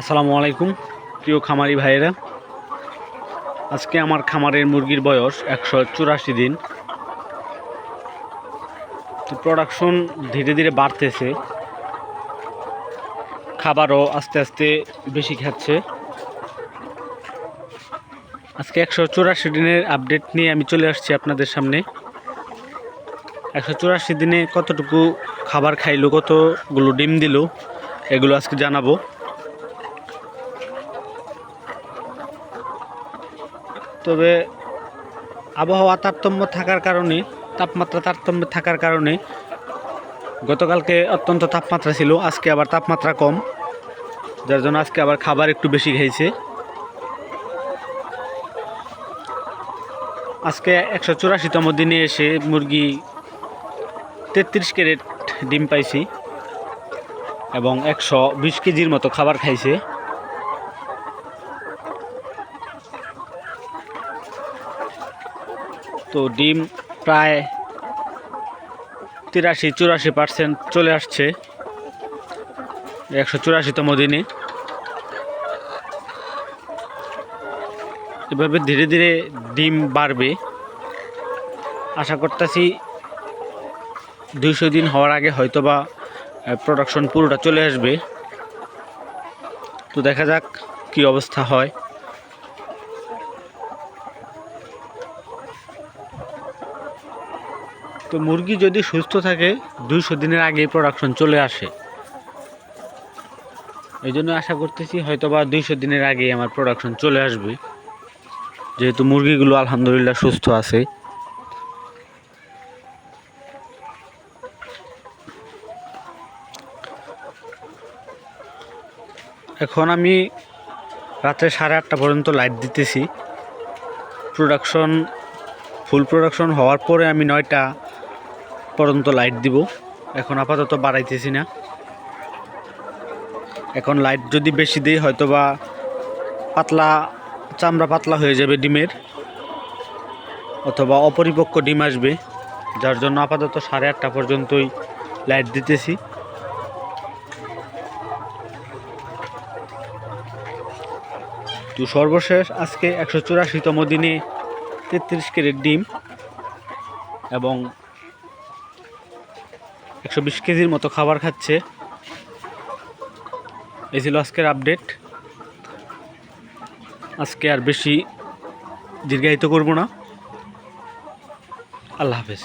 আসসালামু আলাইকুম, প্রিয় খামারি ভাইয়েরা। আজকে আমার খামারের মুরগির বয়স একশো চুরাশি দিন। তো প্রোডাকশন ধীরে ধীরে বাড়তেছে। খাবারও আস্তে আস্তে বেশি খাচ্ছে। আজকে একশো চুরাশি দিনের আপডেট নিয়ে আমি চলে আসছি আপনাদের সামনে। একশো চুরাশি দিনে কতটুকু খাবার খাইলো, কতগুলো ডিম দিল, এগুলো আজকে জানাব। তবে আবহাওয়া তারতম্য থাকার কারণে, তাপমাত্রা তারতম্য থাকার কারণে গতকালকে অত্যন্ত তাপমাত্রা ছিল, আজকে আবার তাপমাত্রা কম, যার জন্য আজকে আবার খাবার একটু বেশি খাইছে আজকে একশো চুরাশিতম দিনে এসে মুরগি তেত্রিশ ক্যারেট ডিম পাইছি এবং একশো বিশ কেজির মতো খাবার খাইছে। তো ডিম প্রায় তিরাশি, চুরাশি পার্সেন্ট চলে আসছে। একশো চুরাশিতম দিনে। এভাবে ধীরে ধীরে ডিম বাড়বে। আশা করতেছি দুইশো দিন হওয়ার আগে হয়তোবা প্রোডাকশন পুরোটা চলে আসবে। তো দেখা যাক কি অবস্থা হয়। তো মুরগি যদি সুস্থ থাকে, দুইশো দিনের আগে প্রোডাকশন চলে আসে। এই জন্য আশা করতেছি হয়তো বা দুইশো দিনের আগে আমার প্রোডাকশন চলে আসবে। যেহেতু মুরগিগুলো আলহামদুলিল্লাহ সুস্থ আছে। এখন আমি রাতে সাড়ে আটটা পর্যন্ত লাইট দিতেছি। প্রোডাকশন ফুল প্রোডাকশন হওয়ার পরে আমি নয়টা পর্যন্ত লাইট দিব। এখন আপাতত বাড়াইতেছি না। এখন লাইট যদি বেশি দিই হয়তো বা পাতলা, চামড়া পাতলা হয়ে যাবে ডিমের, অথবা অপরিপক্ক ডিম আসবে। যার জন্য আপাতত সাড়ে আটটা পর্যন্তই লাইট দিতেছি। তো সর্বশেষ আজকে একশো চুরাশিতম দিনে তেত্রিশ কেজির ডিম এবং একশো বিশ কেজির মতো খাবার খাচ্ছে। এই ছিল আজকের আপডেট আজকে আর বেশি দীর্ঘায়িত করব না। আল্লাহ হাফেজ।